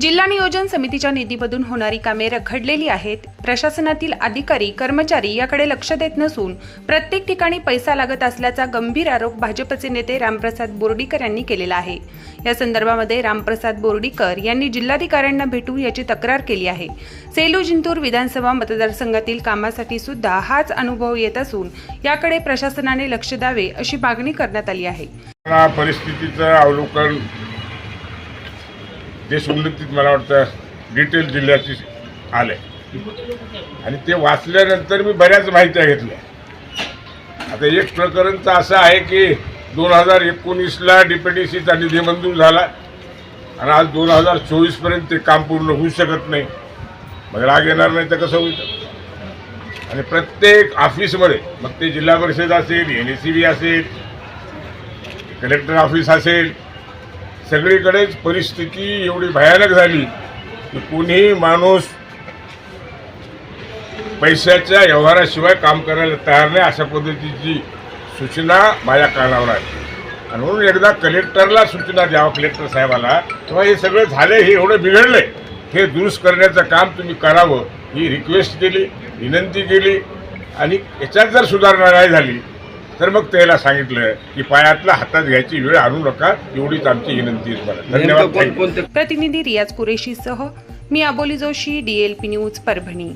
जिल्हा नियोजन समितीच्या निधीमधून होणारी कामे रखडलेली आहेत. प्रशासनातील अधिकारी कर्मचारी याकडे लक्ष देत नसून प्रत्येक ठिकाणी पैसा लागत असल्याचा गंभीर आरोप भाजपचे नेते रामप्रसाद बोर्डीकर यांनी केलेला आहे. या संदर्भामध्ये रामप्रसाद बोर्डीकर यांनी जिल्हाधिकाऱ्यांना भेटून याची तक्रार केली आहे. सेलू जिंतूर विधानसभा मतदारसंघातील कामासाठी सुद्धा हाच अनुभव येत असून याकडे प्रशासनाने लक्ष द्यावे अशी मागणी करण्यात आली आहे. परिस्थितीचं अवलोकन देशोन्नतीत मला वाटतं डिटेल जिल्ह्याची आलं. आणि ते वाचल्यानंतर मी बऱ्याच माहित्या घेतल्या. आता एक प्रकरणचं असं आहे की दोन हजार एकोणीसला डीपीडीसीचा निधी मंजूर झाला. आणि आज दोन हजार चोवीसपर्यंत ते काम पूर्ण होऊ शकत नाही. मग राग येणार नाही तर कसं होईल? आणि प्रत्येक ऑफिसमध्ये मग ते जिल्हा परिषद असेल एन एस सी बी असेल कलेक्टर ऑफिस असेल सगळीकडेच परिस्थिती एवढी भयानक झाली की कोणीही माणूस पैशाच्या व्यवहाराशिवाय काम करायला तयार नाही अशा पद्धतीची सूचना माझ्या कानावर आहे आणि म्हणून एकदा कलेक्टरला सूचना द्यावं कलेक्टर साहेबाला तेव्हा हे सगळं झालं हे एवढं बिघडलंय हे दुरुस्त करण्याचं काम तुम्ही करावं ही रिक्वेस्ट केली विनंती केली. आणि याच्यात जर सुधारणा नाही झाली तर मग त्याला सांगितलं की पायातला हातात घ्यायची वेळ आणू नका एवढीच आमची विनंती धन्यवाद प्रतिनिधी रियाज कुरेशीसह मी अबोली जोशी डीएलपी न्यूज परभणी.